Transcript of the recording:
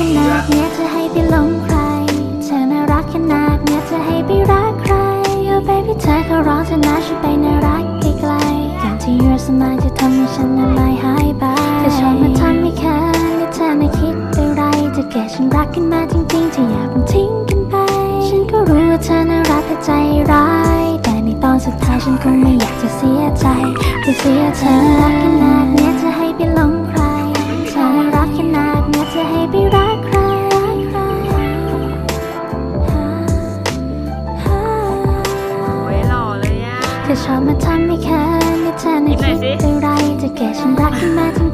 ขนาดเนี้ยจะให้ไปหลงใคร เธอน่ารักขนาดเนี้ยจะให้ไปรักใคร Oh baby เธอขอร้องเธอนะช่วยไปน่ารักไกลๆการที่อยู่สมายจะทำให้ฉันนั้นลายหายไปแต่ชอบมาทำให้เคินและเธอไม่คิดอะไรจะเกิดฉันรักกันมาจริงๆจะอย่าเพิ่งทิ้งกันไป ฉันก็รู้ว่าเธอน่ารักแต่ใจร้าย แต่ในตอนสุดท้ายฉันคงไม่อยากจะเสียใจจะเสียเธอรักขนาดเนี้ยจะ แค่ชอบมาทำให้แค่ในเธอในคิดอะไรจะเกลียดฉันรักแม้ทั้